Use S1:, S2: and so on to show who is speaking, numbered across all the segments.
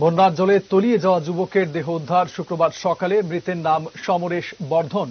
S1: বন্যার জলে তলিয়ে যাওয়া যুবকের দেহ উদ্ধার শুক্রবার সকালে মৃতের নাম সমরেশ বর্ধন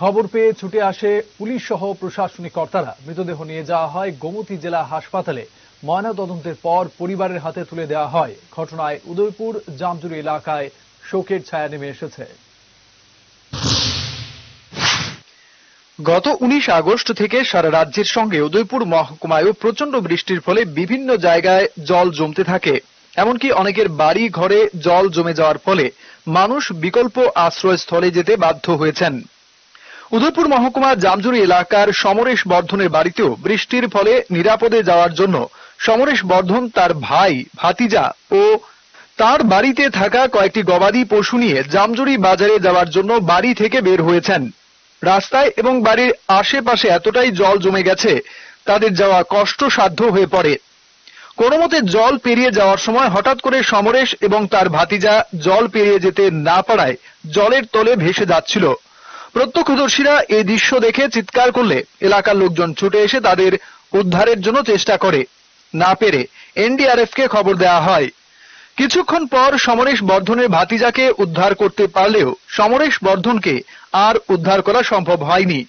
S1: খবর পেয়ে ছুটে আসে পুলিশ সহ প্রশাসনিক কর্তারা মৃতদেহ নিয়ে যাওয়া হয় গোমতী জেলা হাসপাতালে ময়নাতদন্তের পর পরিবারের হাতে তুলে দেওয়া হয় ঘটনায় উদয়পুর জামজুরি এলাকায় শোকের ছায়া নেমে এসেছে
S2: গত উনিশ আগস্ট থেকে সারা রাজ্যের সঙ্গে উদয়পুর মহকুমায়ও প্রচন্ড বৃষ্টির ফলে বিভিন্ন জায়গায় জল জমতে থাকে এমনকি অনেকের বাড়ি ঘরে জল জমে যাওয়ার ফলে মানুষ বিকল্প আশ্রয়স্থলে যেতে বাধ্য হয়েছেন উদয়পুর মহকুমা জামজুরি এলাকার সমরেশ বর্ধনের বাড়িতেও বৃষ্টির ফলে নিরাপদে যাওয়ার জন্য সমরেশ বর্ধন তার ভাই ভাতিজা ও তার বাড়িতে থাকা কয়েকটি গবাদি পশু নিয়ে জামজুরি বাজারে যাওয়ার জন্য বাড়ি থেকে বের হয়েছেন রাস্তায় এবং বাড়ির আশেপাশে এতটাই জল জমে গেছে তাদের যাওয়া কষ্টসাধ্য হয়ে পড়ে কোনোমতে জল পেরিয়ে যাওয়ার সময় হঠাৎ করে সমরেশ এবং তার ভাতিজা জল পেরিয়ে যেতে না পারায় জলের তলে ভেসে যাচ্ছিল প্রত্যক্ষদর্শীরা এই দৃশ্য দেখে চিৎকার করলে এলাকার লোকজন ছুটে এসে তাদের উদ্ধারের জন্য চেষ্টা করে না পেরে এনডিআরএফ কে খবর দেওয়া হয় কিছুক্ষণ পর সমরেশ বর্ধনের ভাতিজাকে উদ্ধার করতে পারলেও সমরেশ বর্ধনকে আর উদ্ধার করা সম্ভব হয়নি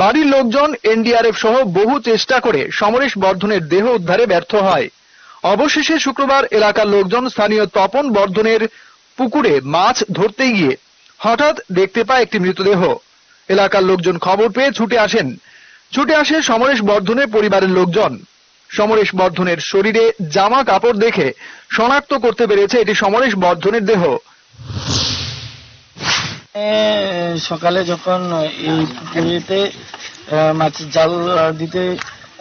S2: বাড়ির লোকজন এনডিআরএফ সহ বহু চেষ্টা করে সমরেশ বর্ধনের দেহ উদ্ধারে ব্যর্থ হয় অবশেষে শুক্রবার এলাকার লোকজন স্থানীয় তপন বর্ধনের পুকুরে মাছ ধরতে গিয়ে হঠাৎ দেখতে পায় একটি মৃতদেহ এলাকার লোকজন খবর পেয়ে ছুটে আসেন ছুটে আসে সমরেশ বর্ধনের পরিবারের লোকজন সমরেশ বর্ধনের শরীরে জামা কাপড় দেখে শনাক্ত করতে পেরেছে এটি সমরেশ বর্ধনের দেহ
S3: হ্যাঁ, সকালে যখন এই পুকুরিতে মাছের জাল দিতে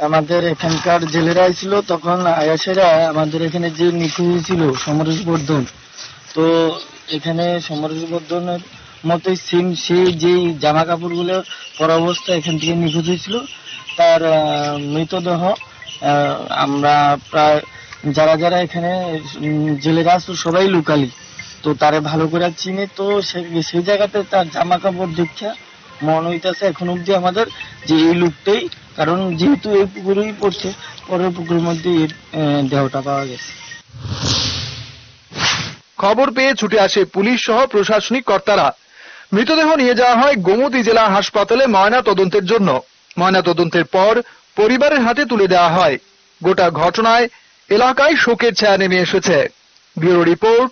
S3: আমাদের এখানকার জেলেরা ছিল তখন আয়াসেরা আমাদের এখানে যে নিখোঁজ ছিল সমরেশ বর্ধন তো এখানে সমরেশ বর্ধনের মতোই সেম সে যেই জামা কাপড়গুলো পর অবস্থা এখান থেকে নিখোঁজ হয়েছিল তার মৃতদেহ আমরা প্রায় যারা যারা এখানে জেলেরা আসতো সবাই লোকালি তো তারে ভালো করে চিনি তো সেই জায়গাতে তার জামা কাপড় দেখা মন হইতেছে এখন অবধি আমাদের যে এই লোকটাই কারণ যেহেতু এই পুকুরেই পড়ছে পরের পুকুরের মধ্যে এর দেহটা পাওয়া গেছে
S1: খবর পেয়ে ছুটে আসে পুলিশ সহ প্রশাসনিক কর্তারা মৃতদেহ নিয়ে যাওয়া হয় গোমতী জেলা হাসপাতালে ময়না তদন্তের জন্য ময়না তদন্তের পর পরিবারের হাতে তুলে দেওয়া হয় গোটা ঘটনায় এলাকায় শোকের ছায়া নেমে এসেছে ব্যুরো রিপোর্ট